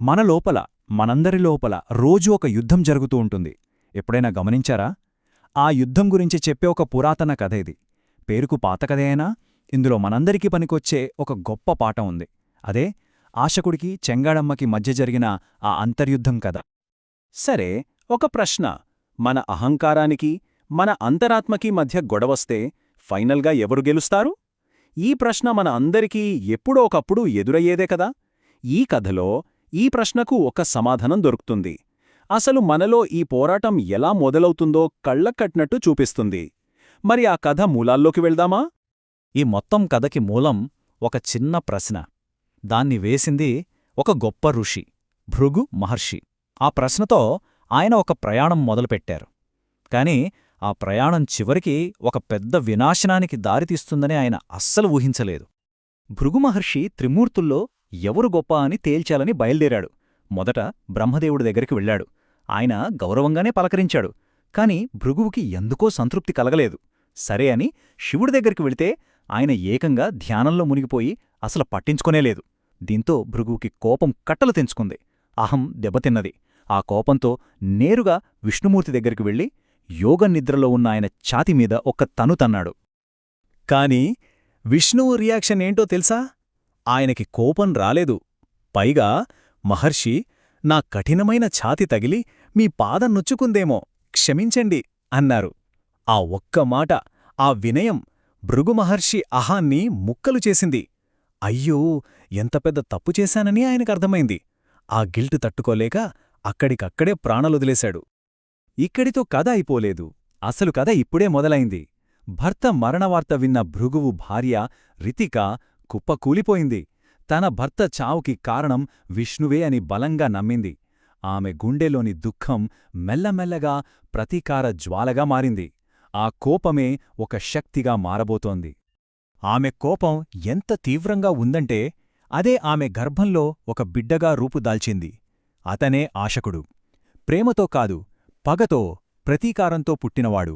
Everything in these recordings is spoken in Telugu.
మన లోపల మనందరి లోపల రోజూ ఒక యుద్ధం జరుగుతూ ఉంటుంది. ఎప్పుడైనా గమనించారా? ఆ యుద్ధం గురించి చెప్పే ఒక పురాతన కథ ఇది. పేరుకు పాత కథ అయినా ఇందులో మనందరికీ పనికొచ్చే ఒక గొప్ప పాఠం ఉంది. అదే ఆశకుడికి చెంగాడమ్మకి మధ్య జరిగిన ఆ అంతర్యుద్ధం కథ. సరే ఒక ప్రశ్న. మన అహంకారానికి మన అంతరాత్మకి మధ్య గొడవస్తే ఫైనల్గా ఎవరు గెలుస్తారు? ఈ ప్రశ్న మన అందరికీ ఎప్పుడో ఒకప్పుడు ఎదురయ్యేదే కదా. ఈ కథలో ఈ ప్రశ్నకు ఒక సమాధానం దొరుకుతుంది. అసలు మనలో ఈ పోరాటం ఎలా మొదలవుతుందో కళ్ళకట్టినట్టు చూపిస్తుంది. మరి ఆ కథ మూలాల్లోకి వెళ్దామా? ఈ మొత్తం కథకి మూలం ఒక చిన్న ప్రశ్న. దాన్ని వేసింది ఒక గొప్ప ఋషి భృగు మహర్షి. ఆ ప్రశ్నతో ఆయన ఒక ప్రయాణం మొదలుపెట్టారు. కాని ఆ ప్రయాణం చివరికి ఒక పెద్ద వినాశనానికి దారితీస్తుందని ఆయన అస్సలు ఊహించలేదు. భృగు మహర్షి త్రిమూర్తుల్లో ఎవరు గొప్ప అని తేల్చాలని బయల్దేరాడు. మొదట బ్రహ్మదేవుడి దగ్గరికి వెళ్ళాడు. ఆయన గౌరవంగానే పలకరించాడు. కాని భృగువుకి ఎందుకో సంతృప్తి కలగలేదు. సరే అని శివుడి దగ్గరికి వెళితే ఆయన ఏకంగా ధ్యానంలో మునిగిపోయి అసలు పట్టించుకునేలేదు దీంతో భృగువుకి కోపం కట్టలు తెంచుకుంది. అహం దెబ్బతిన్నది. ఆ కోపంతో నేరుగా విష్ణుమూర్తి దగ్గరికి వెళ్ళి యోగనిద్రలో ఉన్న ఆయన ఛాతిమీద ఒక్క తను తన్నాడు. కాని విష్ణువు రియాక్షన్ ఏంటో తెలుసా? ఆయనకి కోపం రాలేదు. పైగా మహర్షి నా కఠినమైన ఛాతి తగిలి మీ పాదం నొచ్చుకుందేమో క్షమించండి అన్నారు. ఆ ఒక్క మాట ఆ వినయం భృగుమహర్షి అహాన్ని ముక్కలు చేసింది. అయ్యో ఎంత పెద్ద తప్పు చేశానని ఆయనకర్థమైంది ఆ గిల్ట్ తట్టుకోలేక అక్కడికక్కడే ప్రాణలొదిలేశాడు. ఇక్కడితో కథ అయిపోలేదు. అసలు కథ ఇప్పుడే మొదలైంది. భర్త మరణవార్త విన్న భృగువు భార్య రితిక కుప్పకూలిపోయింది తన భర్త చావుకి కారణం విష్ణువే అని బలంగా నమ్మింది. ఆమె గుండెలోని దుఃఖం మెల్లమెల్లగా ప్రతీకార జ్వాలగా మారింది. ఆ కోపమే ఒక శక్తిగా మారబోతోంది. ఆమె కోపం ఎంత తీవ్రంగా ఉందంటే అదే ఆమె గర్భంలో ఒక బిడ్డగా రూపుదాల్చింది అతనే ఆశకుడు. ప్రేమతో కాదు పగతో ప్రతీకారంతో పుట్టినవాడు.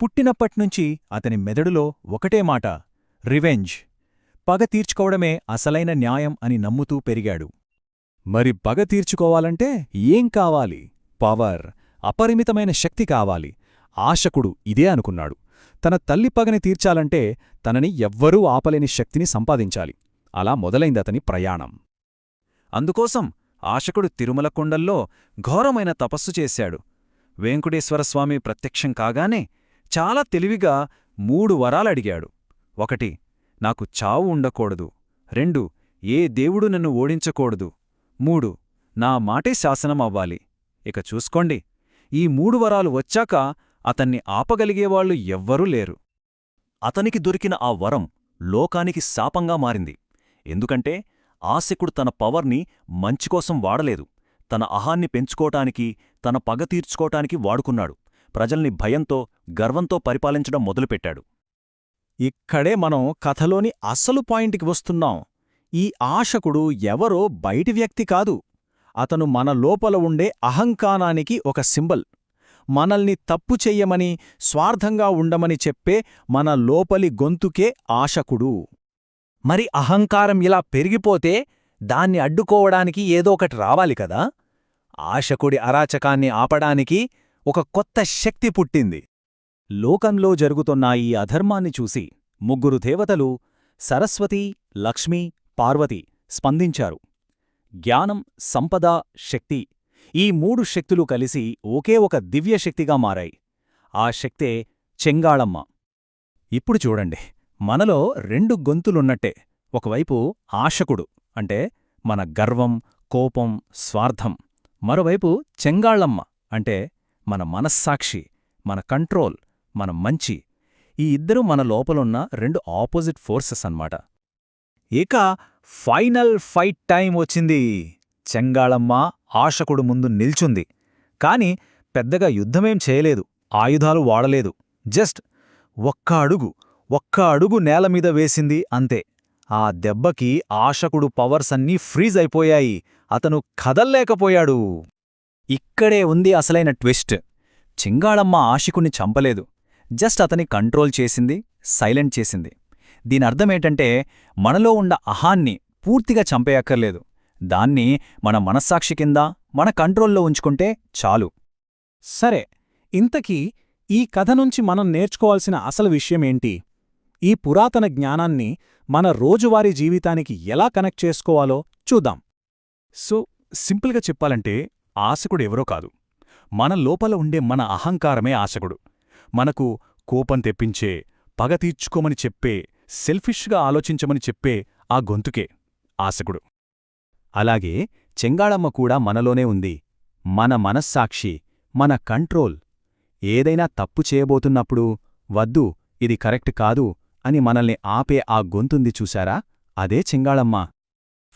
పుట్టినప్పట్నుంచి అతని మెదడులో ఒకటే మాట రివెంజ్. పగ తీర్చుకోవడమే అసలైన న్యాయం అని నమ్ముతూ పెరిగాడు. మరి పగ తీర్చుకోవాలంటే ఏం కావాలి? పవర్ అపరిమితమైన శక్తి కావాలి. ఆశకుడు ఇదే అనుకున్నాడు. తన తల్లి పగని తీర్చాలంటే తనని ఎవ్వరూ ఆపలేని శక్తిని సంపాదించాలి. అలా మొదలైందతని ప్రయాణం. అందుకోసం ఆశకుడు తిరుమల కొండల్లో ఘోరమైన తపస్సు చేశాడు. వెంకుటేశ్వరస్వామి ప్రత్యక్షం కాగానే చాలా తెలివిగా మూడు వరాలడిగాడు ఒకటి నాకు చావు ఉండకూడదు. రెండు ఏ దేవుడు నన్ను ఓడించకూడదు. మూడు నా మాటే శాసనం అవ్వాలి ఇక చూసుకోండి. ఈ మూడు వరాలు వచ్చాక అతన్ని ఆపగలిగేవాళ్ళు ఎవ్వరూ లేరు. అతనికి దొరికిన ఆ వరం లోకానికి శాపంగా మారింది. ఎందుకంటే ఆశకుడు తన పవర్ని మంచికోసం వాడలేదు. తన అహాన్ని పెంచుకోటానికి తన పగ తీర్చుకోటానికి వాడుకున్నాడు. ప్రజల్ని భయంతో గర్వంతో పరిపాలించడం మొదలుపెట్టాడు. ఇక్కడే మనం కథలోని అసలు పాయింట్కి వస్తున్నాం. ఈ ఆశకుడు ఎవరో బయటి వ్యక్తి కాదు. అతను మన లోపల ఉండే అహంకానానికి ఒక సింబల్. మనల్ని తప్పు చెయ్యమని స్వార్థంగా ఉండమని చెప్పే మన లోపలి గొంతుకే ఆశకుడు. మరి అహంకారం ఇలా పెరిగిపోతే దాన్ని అడ్డుకోవడానికి ఏదో ఒకటి రావాలి కదా? ఆశకుడి అరాచకాన్ని ఆపడానికి ఒక కొత్త శక్తి పుట్టింది. లోకంలో జరుగుతున్న ఈ అధర్మాన్ని చూసి ముగ్గురు దేవతలు సరస్వతి లక్ష్మీ పార్వతి స్పందించారు. జ్ఞానం సంపద శక్తి ఈ మూడు శక్తులు కలిసి ఒకే ఒక దివ్యశక్తిగా మారాయి. ఆ శక్తే చెంగాళమ్మ. ఇప్పుడు చూడండి. మనలో రెండు గొంతులున్నట్టే. ఒకవైపు ఆశకుడు అంటే మన గర్వం కోపం స్వార్థం. మరోవైపు చెంగాళమ్మ అంటే మన మనస్సాక్షి మన కంట్రోల్. మనం మంచి ఈ ఇద్దరూ మన లోపలున్న రెండు ఆపోజిట్ ఫోర్సెస్ అన్నమాట. ఇక ఫైనల్ ఫైట్ టైం వచ్చింది. చెంగాళమ్మ ఆశకుడు ముందు నిల్చుంది. కాని పెద్దగా యుద్ధమేం చేయలేదు. ఆయుధాలు వాడలేదు. జస్ట్ ఒక్క అడుగు ఒక్క అడుగు నేలమీద వేసింది అంతే. ఆ దెబ్బకి ఆశకుడు పవర్స్ అన్నీ ఫ్రీజ్ అయిపోయాయి. అతను కదల్లేకపోయాడు. ఇక్కడే ఉంది అసలైన ట్విస్ట్. చింగాళమ్మ ఆశికుణ్ణి చంపలేదు. జస్ట్ అతని కంట్రోల్ చేసింది సైలెంట్ చేసింది. దీనర్థమేంటంటే మనలో ఉన్న అహాన్ని పూర్తిగా చంపేయక్కర్లేదు. దాన్ని మన మనస్సాక్షి కింద మన కంట్రోల్లో ఉంచుకుంటే చాలు. సరే ఇంతకీ ఈ కథ నుంచి మనం నేర్చుకోవాల్సిన అసలు విషయమేంటి ఈ పురాతన జ్ఞానాన్ని మన రోజువారీ జీవితానికి ఎలా కనెక్ట్ చేసుకోవాలో చూద్దాం. సో సింపుల్గా చెప్పాలంటే ఆశకుడు ఎవరో కాదు. మన లోపల ఉండే మన అహంకారమే ఆశకుడు. మనకు కోపం తెప్పించే పగ తీర్చుకోమని చెప్పే సెల్ఫిష్గా ఆలోచించమని చెప్పే ఆ గొంతుకే ఆశకుడు. అలాగే చెంగాళమ్మ కూడా మనలోనే ఉంది. మన మనస్సాక్షి మన కంట్రోల్. ఏదైనా తప్పు చేయబోతున్నప్పుడు వద్దు ఇది కరెక్ట్ కాదు అని మనల్ని ఆపే ఆ గొంతుంది చూశారా? అదే చెంగాళమ్మ.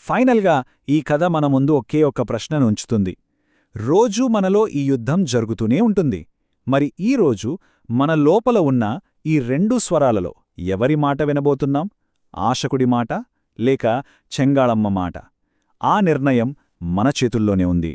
ఫైనల్గా ఈ కథ మన ముందు ఒకే ఒక్క ప్రశ్నను ఉంచుతుంది. రోజూ మనలో ఈ యుద్ధం జరుగుతూనే ఉంటుంది. మరి ఈ రోజు మన లోపల ఉన్న ఈ రెండు స్వరాలలో ఎవరి మాట వినబోతున్నాం? ఆశకుడి మాట లేక చెంగాళమ్మ మాట? ఆ నిర్ణయం మన చేతుల్లోనే ఉంది.